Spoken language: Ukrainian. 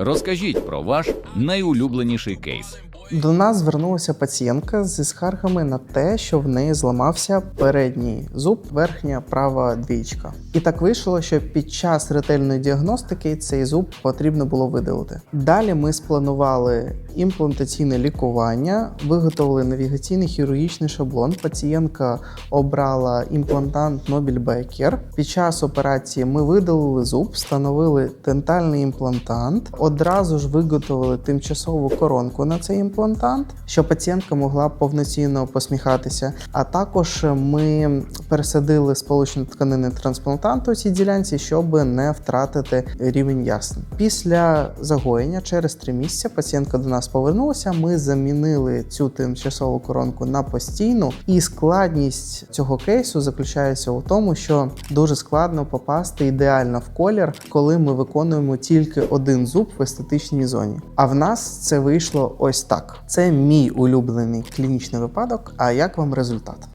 Розкажіть про ваш найулюбленіший кейс. До нас звернулася пацієнтка зі скаргами на те, що в неї зламався передній зуб, верхня права двічка. І так вийшло, що під час ретельної діагностики цей зуб потрібно було видалити. Далі ми спланували імплантаційне лікування, виготовили навігаційний хірургічний шаблон. Пацієнтка обрала імплантант Becker. Під час операції ми видалили зуб, встановили дентальний імплантант. Одразу ж виготовили тимчасову коронку на цей імплантант, щоб пацієнтка могла повноцінно посміхатися. А також ми пересадили сполучені тканини трансплантанту у цій ділянці, щоб не втратити рівень ясен. Після загоєння через три місяці пацієнтка до нас повернулася. Ми замінили цю тимчасову коронку на постійну, і складність цього кейсу заключається у тому, що дуже складно попасти ідеально в колір, коли ми виконуємо тільки один зуб в естетичній зоні. А в нас це вийшло ось так. Це мій улюблений клінічний випадок. А як вам результат?